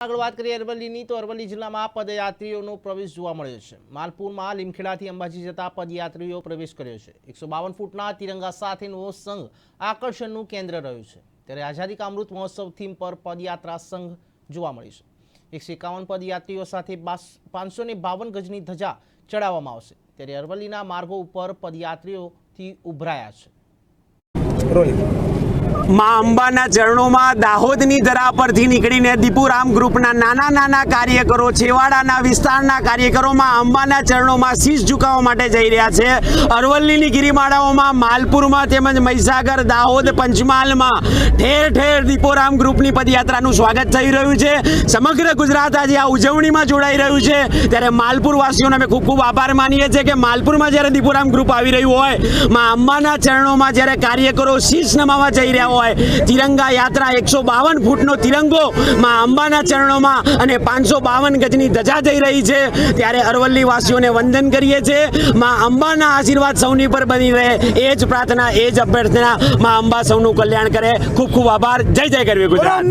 આગળ વાત કરીએ અરવલ્લીની, તો અરવલ્લી જિલ્લામાં પદયાત્રીઓનો પ્રવેશ જોવા મળ્યો છે. માલપુરમાં લીમખેડાથી અંબાજી જતા પદયાત્રીઓ પ્રવેશ કર્યો છે. એકસો ફૂટના તિરંગા સાથેનો સંઘ આકર્ષણનું કેન્દ્ર રહ્યું છે. ત્યારે આઝાદી કા અમૃત મહોત્સવ થીમ પર પદયાત્રા સંઘ જોવા મળી છે. એકસો એકાવન પદયાત્રીઓ સાથે પાંચસો ને બાવન ગજની ધજા ચડાવવામાં આવશે. ત્યારે અરવલ્લીના માર્ગો ઉપર પદયાત્રીઓથી ઉભરાયા છે. મા અંબાના ચરણોમાં દાહોદની ધરા પરથી નીકળીને દીપુરામ ગ્રુપના નાના નાના કાર્યકરો, છેવાડાના વિસ્તારના કાર્યકરોમાં અંબાના ચરણોમાં શીશ ઝુકાવવા માટે જઈ રહ્યા છે. અરવલ્લીની ગિરિમાળાઓમાં માલપુરમાં તેમજ મહીસાગર, દાહોદ, પંચમહાલમાં ઠેર ઠેર દીપોરામ ગ્રુપની પદયાત્રાનું સ્વાગત થઈ રહ્યું છે. સમગ્ર ગુજરાત આજે આ ઉજવણીમાં જોડાઈ રહ્યું છે. ત્યારે માલપુર વાસીઓને અમે ખૂબ ખૂબ આભાર માનીએ છીએ કે માલપુરમાં જ્યારે દીપોરામ ગ્રુપ આવી રહ્યું હોય, માં અંબાના ચરણોમાં જ્યારે કાર્યકરો શીશ નમાવા જઈ રહ્યા હોય. તિરંગા યાત્રા એકસો બાવન ફૂટનો તિરંગો માં અંબાના ચરણોમાં અને પાંચસો બાવન ગજની ધજા જઈ રહી છે. ત્યારે અરવલ્લી વાસીઓને વંદન કરીએ છીએ. માં અંબાના આશીર્વાદ સૌની પર બની રહે. એ જ પ્રાર્થના, એ જ અભ્યર્થના માં અંબા સૌનું કલ્યાણ કરે. ખૂબ ખૂબ આભાર. જય જય કરવી ગુજરાત.